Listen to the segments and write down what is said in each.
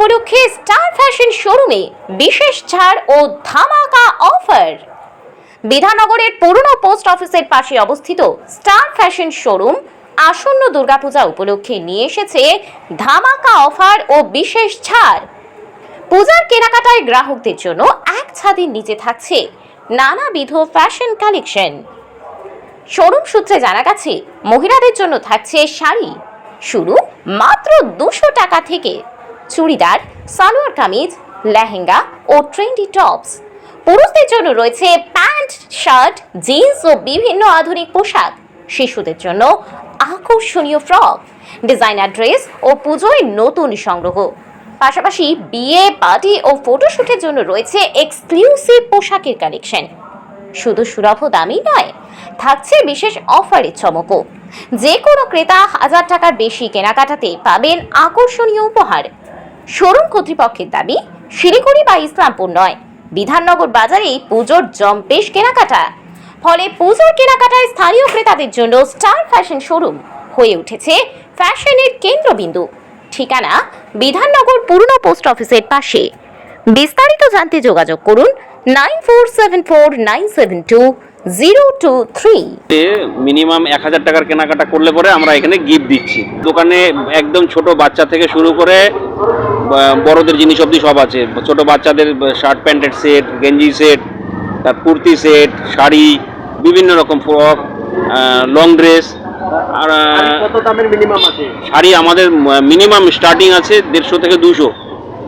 উপলক্ষে star fashion শোরুমে বিশেষ ছাড় ও ধামাকা অফার। বিধাননগরের পুরনো পোস্ট অফিসের পাশে অবস্থিত স্টার ফ্যাশন শোরুম আসন্ন দুর্গাপূজা উপলক্ষে নিয়ে এসেছে ধামাকা অফার ও বিশেষ ছাড়। পূজার কেনাকাটায় গ্রাহকদের জন্য এক ছাদের নিচে থাকছে নানাবিধ ফ্যাশন কালেকশন। শোরুম সূত্রে জানা গেছে, মহিলাদের জন্য থাকছে শাড়ি। শুরু মাত্র দুশো টাকা থেকে। চুড়িদার, সালোয়ার কামিজ, লেহেঙ্গা ও ট্রেন্ডি টপস পুরুষদের জন্য রয়েছে প্যান্ট, শার্ট, জিন্স ও বিভিন্ন আধুনিক পোশাক। শিশুদের জন্য আকর্ষণীয় ফ্রক, ডিজাইনার ড্রেস ও পুজোয় নতুন সংগ্রহ। পাশাপাশি বিয়ে, পার্টি ও ফটোশুটের জন্য রয়েছে এক্সক্লুসিভ পোশাকের কালেকশন শুধু সুলভ দামই নয়, থাকছে বিশেষ অফারের চমকও। যে কোনো ক্রেতা হাজার টাকার বেশি কেনাকাটাতে পাবেন আকর্ষণীয় উপহার। শোরুম কর্তৃপক্ষের দাবি, শিলিগুড়ি বা ইসলামপুর নয়। বিধাননগর বাজারেই পুজোর জম্পেশ কেনাকাটা। ফলে পুজোর কেনাকাটায় স্থানীয় ক্রেতাদের জন্য স্টার ফ্যাশন শোরুম হয়ে উঠেছে ফ্যাশনের কেন্দ্রবিন্দু। ঠিকানা, বিধাননগর পুরনো পোস্ট অফিসের পাশে। বিস্তারিত জানতে যোগাযোগ করুন nine four seven four nine seven two zero two three. Minimum এক হাজার টাকার কেনাকাটা করলে পরে আমরা এখানে গিফট দিচ্ছি। দোকানে একদম ছোট বাচ্চা থেকে শুরু করে বড়দের জিনিস অবধি সব আছে। ছোট বাচ্চাদের শার্ট প্যান্টের সেট গেঞ্জি সেট তার কুর্তি সেট শাড়ি বিভিন্ন রকম ফ্রক লং ড্রেস আর কত দামের মিনিমাম আছে? শাড়ি আমাদের মিনিমাম স্টার্টিং আছে দেড়শো থেকে দুশো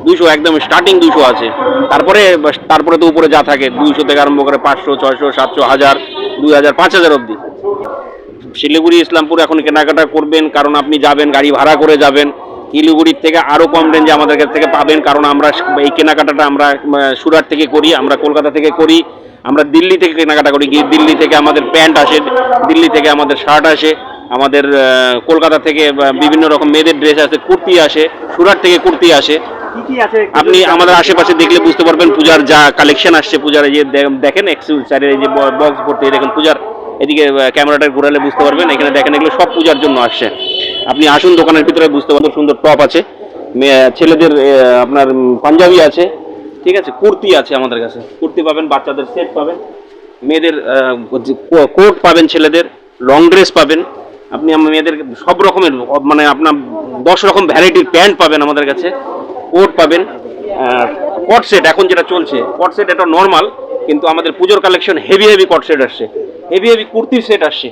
দুশো একদম স্টার্টিং দুশো আছে। তারপরে তারপরে তো উপরে যা থাকে দুইশো থেকে আরম্ভ করে পাঁচশো ছয়শো সাতশো হাজার দুই হাজার পাঁচ হাজার অবধি। শিলিগুড়ি ইসলামপুর এখন কেনাকাটা করবেন কারণ আপনি যাবেন গাড়ি ভাড়া করে যাবেন। শিলিগুড়ির থেকে আরও কম রেঞ্জে আমাদের কাছ থেকে পাবেন। কারণ আমরা এই কেনাকাটাটা আমরা সুরাট থেকে করি আমরা কলকাতা থেকে করি আমরা দিল্লি থেকে কেনাকাটা করি। দিল্লি থেকে আমাদের প্যান্ট আসে দিল্লি থেকে আমাদের শার্ট আসে আমাদের কলকাতা থেকে বিভিন্ন রকম মেয়েদের ড্রেস আসে কুর্তি আসে সুরাট থেকে কুর্তি আসে। কি কি আছে? আপনি আমাদের আশেপাশে দেখলে বুঝতে পারবেন পূজার যা কালেকশন আসছে পূজার এই যে দেখেন স্যারের এই যে বক্স ভর্তি দেখেন পূজার। এদিকে ক্যামেরাটা ঘোরালে বুঝতে পারবেন এখানে দেখেন এগুলো সব পূজার জন্য আসছে। আপনি আসুন, দোকানের ভিতরে বুঝতে পারবেন সুন্দর টপ আছে। ছেলেদের আপনার পাঞ্জাবি আছে, ঠিক আছে? কুর্তি আছে আমাদের কাছে। কুর্তি পাবেন, বাচ্চাদের সেট পাবেন। মেয়েদের কোট পাবেন ছেলেদের লং ড্রেস পাবেন। আপনি মেয়েদের সব রকমের মানে আপনার দশ রকম ভ্যারাইটির প্যান্ট পাবেন আমাদের কাছে। কোট পাবেন। কট সেট এখন যেটা চলছে কট সেট এটা নর্মাল কিন্তু আমাদের পুজোর collection heavy heavy cot set আসছে। হেভি হেভি কুর্তির সেট আসছে।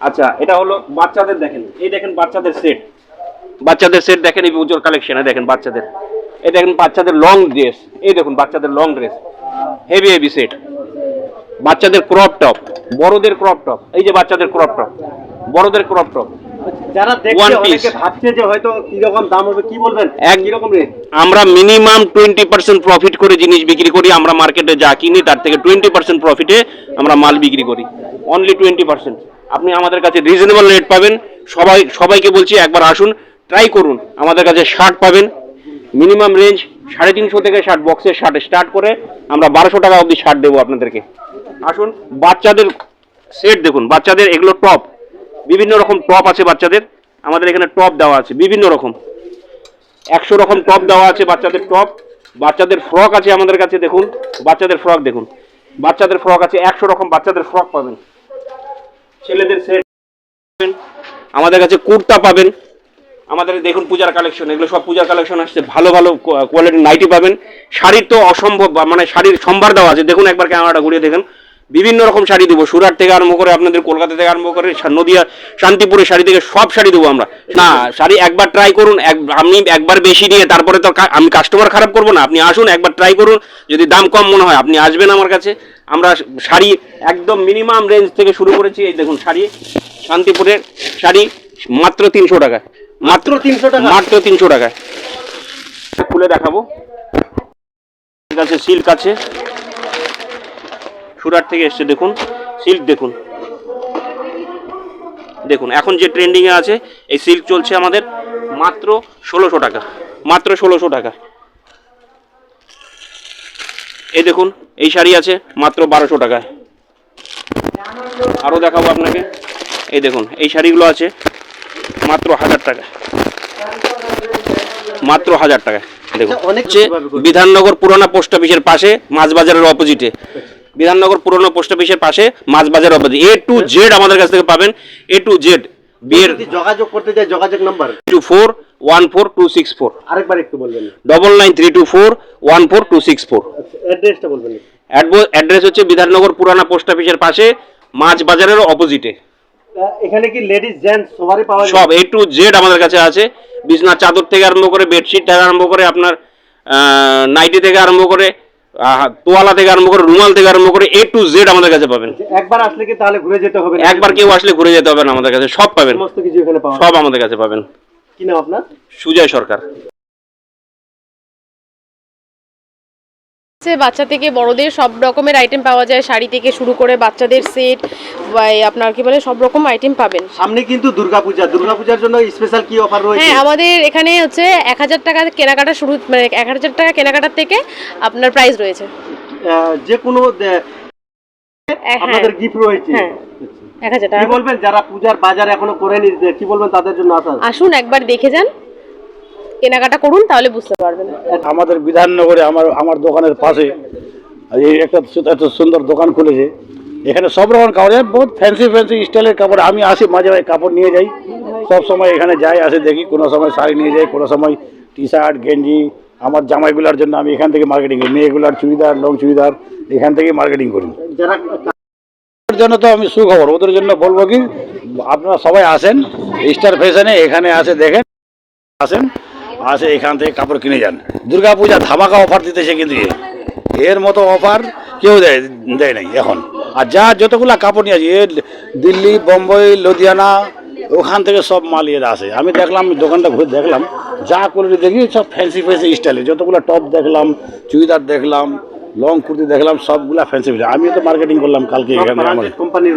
আচ্ছা এটা হলো বাচ্চাদের দেখেন। এই দেখেন বাচ্চাদের সেট বাচ্চাদের সেট দেখেন এই পুজোর কালেকশনে দেখেন বাচ্চাদের। এই দেখেন বাচ্চাদের লং ড্রেস এই দেখুন বাচ্চাদের long dress heavy heavy set বাচ্চাদের ক্রপ টপ বড়দের ক্রপ টপ এই যে বাচ্চাদের ক্রপ টপ বড়দের ক্রপ টপ যারা. ভাবছে যে হয়তো কি রকম দাম হবে কি বলবেন? এক- রকম রেট আমরা মিনিমাম টোয়েন্টি পার্সেন্ট প্রফিট করে জিনিস বিক্রি করি আমরা মার্কেটে যা কিনি তার থেকে টোয়েন্টি পার্সেন্ট প্রফিটে আমরা মাল বিক্রি করি। অনলি টোয়েন্টি পার্সেন্ট আপনি আমাদের কাছে রিজনেবল রেট পাবেন। সবাই, সবাইকে বলছি একবার আসুন ট্রাই করুন। আমাদের কাছে শার্ট পাবেন। মিনিমাম রেঞ্জ সাড়ে তিনশো থেকে শার্ট বক্সের শার্ট স্টার্ট করে আমরা বারোশো টাকা অবধি শার্ট দেবো আপনাদেরকে। আসুন, বাচ্চাদের সেট দেখুন, বাচ্চাদের এগুলো টপ বিভিন্ন রকম টপ আছে বাচ্চাদের। আমাদের এখানে টপ দেওয়া আছে, বিভিন্ন রকম। একশো রকম টপ দেওয়া আছে বাচ্চাদের টপ বাচ্চাদের ফ্রক আছে আমাদের কাছে, দেখুন। বাচ্চাদের ফ্রক দেখুন। বাচ্চাদের ফ্রক আছে, একশো রকম বাচ্চাদের ফ্রক পাবেন। ছেলেদের সেট আমাদের কাছে কুর্তা পাবেন, আমাদের দেখুন পূজার কালেকশন এগুলো সব পূজার কালেকশন আসছে, ভালো ভালো কোয়ালিটির নাইটি পাবেন। শাড়ির তো অসম্ভব মানে শাড়ির সম্ভার দেওয়া আছে, দেখুন একবার ক্যামেরাটা ঘুরিয়ে দেখেন। বিভিন্ন রকম শাড়ি দেবো। সুরাট থেকে আরম্ভ করে আপনাদের কলকাতা থেকে আরম্ভ করে নদিয়া শান্তিপুরের শাড়ি থেকে সব শাড়ি দেবো আমরা। না শাড়ি একবার ট্রাই করুন এক আপনি একবার বেশি নিয়ে তারপরে তো আমি কাস্টমার খারাপ করব না। আপনি আসুন একবার ট্রাই করুন। যদি দাম কম মনে হয় আপনি আসবেন আমার কাছে। আমরা শাড়ি একদম মিনিমাম রেঞ্জ থেকে শুরু করেছি। এই দেখুন শাড়ি শান্তিপুরের শাড়ি মাত্র তিনশো টাকা মাত্র তিনশো টাকা? মাত্র তিনশো টাকায়। খুলে দেখাবো। ঠিক আছে সিল্ক আছে। সুরাট থেকে এসছে দেখুন সিল্ক দেখুন। দেখুন এখন যে ট্রেন্ডিং এ আছে এই সিল্ক চলছে আমাদের মাত্র ষোলোশো টাকা মাত্র ষোলোশো টাকা। এই দেখুন এই শাড়ি আছে মাত্র বারোশো টাকায়। আরও দেখাবো আপনাকে। এই দেখুন এই শাড়িগুলো আছে মাত্র হাজার টাকা মাত্র হাজার টাকা দেখুন। আচ্ছা, অনেক? বিধাননগর পুরোনো পোস্ট অফিসের পাশে মাছ বাজারের অপোজিটে বিধাননগর পুরনো পোস্ট অফিসের পাশে মাছ বাজার অপোজিট এ টু জেড আমাদের কাছ থেকে পাবেন। এ টু জেড বিয়ের যোগাযোগ করতে চাই যোগাযোগ number. Two four one four two six four আরেকবার একটু বলবেন। Double nine three two four one four two six four অ্যাড্রেসটা বলবেন। অ্যাড্রেস হচ্ছে বিধাননগর পুরানা পোস্ট অফিসের পাশে মাছ বাজারের অপোজিটে এখানে কি লেডিস জেন্টস সবারই পাওয়া যায়? সব এ টু জেড আমাদের কাছে আছে। বিছনার চাদর থেকে আরম্ভ করে বেডশিট থেকে আরম্ভ করে আপনার নাইটি থেকে আরম্ভ করে তোয়ালা থেকে আরম্ভ করে রুমাল থেকে আরম্ভ করে এ টু জেড আমাদের কাছে পাবেন। একবার আসলে কি তাহলে ঘুরে যেতে হবে একবার কেউ আসলে ঘুরে যেতে হবে না আমাদের কাছে সব পাবেন। সমস্ত কিছু এখানে পাওয়া সব আমাদের কাছে পাবেন। কি নাম আপনার? সুজয় সরকার। হচ্ছে বাচ্চা থেকে বড়দের সব রকমের আইটেম পাওয়া যায়। শাড়ি থেকে শুরু করে বাচ্চাদের সেট আপনার কি বলে সব রকম আইটেম পাবেন। সামনে কিন্তু দুর্গাপূজা দুর্গাপূজার জন্য স্পেশাল কি অফার রয়েছে? হ্যাঁ আমাদের এখানে হচ্ছে এক হাজার টাকা কেনাকাটা শুরু মানে এক হাজার টাকা কেনাকাটার থেকে আপনার প্রাইস রয়েছে। যে কোনো দে- হ্যাঁ আপনাদের গিফট রয়েছে। হ্যাঁ এক হাজার কি টাকা। বলবেন? যারা পূজার বাজার এখনও করেনি কি বলবেন তাদের জন্য আসা আসুন একবার দেখে যান। কেনাকাটা করুন তাহলে বুঝতে পারবেন। আমাদের বিধাননগরে আমার আমার দোকানের পাশে এই একটা এত সুন্দর দোকান খুলেছে। এখানে সব রকম কাপড় আছে, বহুত ফ্যান্সি ফ্যান্সি স্টাইলের কাপড়। আমি আসি মাঝে মাঝে কাপড় নিয়ে যাই। সব সময় এখানে যাই আসে দেখি কোনো সময় শাড়ি নিয়ে যাই কোনো সময় টি শার্ট গেঞ্জি। আমার জামাইগুলোর জন্য আমি এখান থেকে মার্কেটিং করি। মেয়েগুলার চুড়িদার লং চুড়িদার এখান থেকে মার্কেটিং করি। ওদের জন্য তো আমি সুখবর। ওদের জন্য বলব কি আপনারা সবাই আসেন স্টার ফ্যাশনে এখানে আসে দেখেন আসেন। আসে এখান থেকে কাপড় কিনে যান। দুর্গা পূজা ধামাকা অফার দিতেছে কিন্তু এর মতো অফার কেউ দেয় দেয় নাই এখন। আর যা যতগুলা কাপড় নিয়ে আসি এ দিল্লি বোম্বাই লুধিয়ানা ওখান থেকে সব মাল এর আসে। আমি দেখলাম দোকানটা ঘুরে দেখলাম যা কোয়ালিটি দেখি সব ফ্যান্সি ফ্যান্সি স্টাইলে যতগুলো টপ দেখলাম চুড়িদার দেখলাম লং কুর্তি দেখলাম সবগুলা ফ্যান্সি ফ্যান্সি আমি তো মার্কেটিং করলাম কালকে এখানে আমার কোম্পানি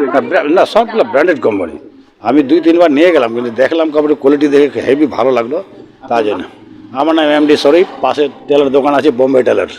না সবগুলো ব্র্যান্ডেড কোম্পানি আমি দুই তিনবার নিয়ে গেলাম কিন্তু দেখলাম কাপড়ের কোয়ালিটি দেখে হেভি ভালো লাগল। তার জন্য। আমার নাম এম ডি শরীফ পাশে টেলার দোকান আছে বোম্বে টেলার